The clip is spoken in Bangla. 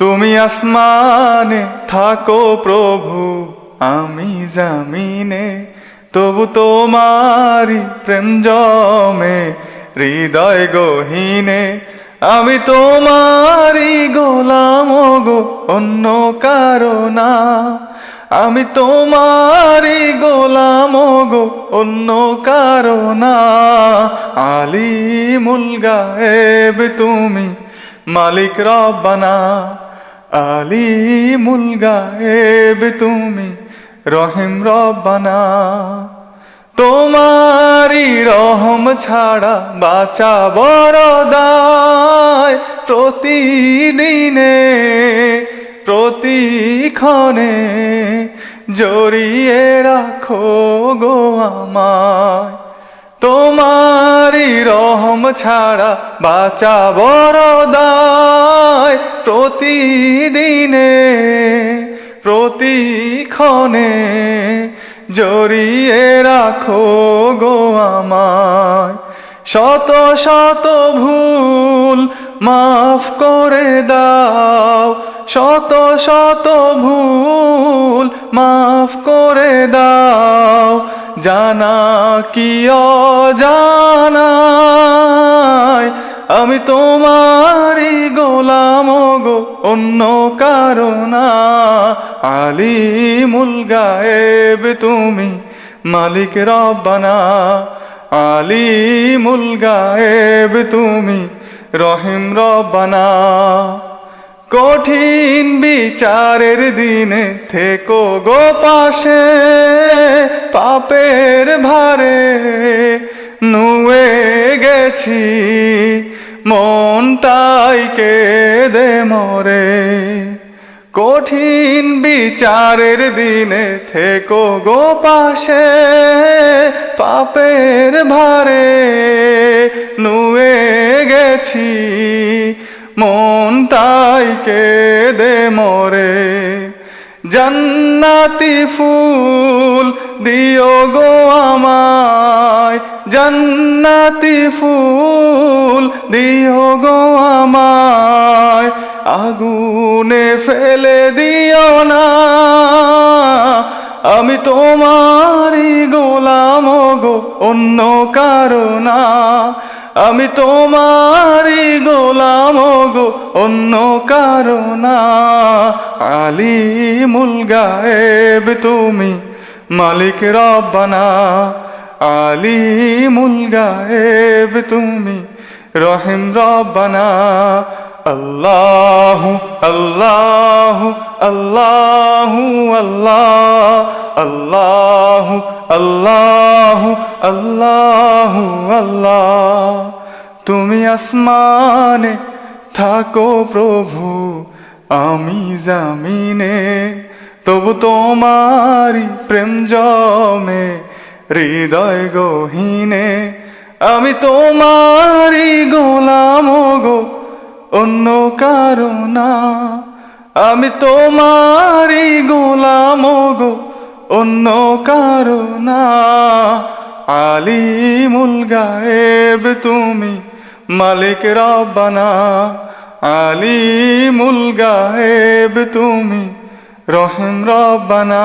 তুমি আসমানে থাকো প্রভু, আমি জামিনে। তবু তোমারি প্রেম জমে, হৃদয় গহীনে। আমি তোমারি গোলাম গো, অন্য কারণা আমি তোমারি গোলাম গো, অন্য কারণা আলী মুলগায়েব তুমি মালিক রব্বানা। আলী মুলগায়েব তুমি রহিম রব্বানা। তোমারি রহম ছাড়া বাঁচা বড় দায়। প্রতিদিনে, প্রতিক্ষণে জড়িয়ে রাখো গো আমায়। তোমারি রহম ছাড়া বাঁচা বড় প্রতিদিনে, প্রতিক্ষণে জড়িয়ে রাখো গো আমায়। শত শত ভুল মাফ করে দাও, শত শত ভুল মাফ করে দাও। জানা কি অজানায় আমি তোমারই গোলাম গো, অন্য কারণা আলী মুলগায়েব তুমি মালিক রব্বানা। আলী মুলগায়েব তুমি রহিম রব্বানা। কঠিন বিচারের দিনে থেকো গো পাশে, পাপের ভারে নুয়ে গেছি। তাই দে মরে। কঠিন বিচারের দিনে থেকো গো পাশে, পাপের ভারে নুয়ে গেছি। মন তাই কে দে মরে। জান্নাতি ফুল দিও গো আমায় জান্নাতি ফুল দিও গো আমায়, আগুনে ফেলে দিও না। আমি তোমারই গোলাম গো, অন্য কারণা আমি তোমারই গোলাম গো, অন্য কারণা আলী মুলগায়েব তুমি মালিক রব্বানা। আলী মুলগায়েব তুমি রহিম রব্বানা। আল্লাহ আল্লাহ আল্লাহ আল্লাহ আল্লাহ আল্লাহ আল্লাহ আল্লাহ। তুমি আসমানে থাকো প্রভু, আমি জামিনে। তবু তোমারি প্রেম জমে হৃদয় গহীনে, আমি তোমারি গোলাম গো, অন্য কারণা আমি তোমারি গোলাম গো, অন্য কারণা আলী মুলগায়েব তুমি মালিক রব্বানা আলী মুলগায়েব তুমি রহিম রব্বানা।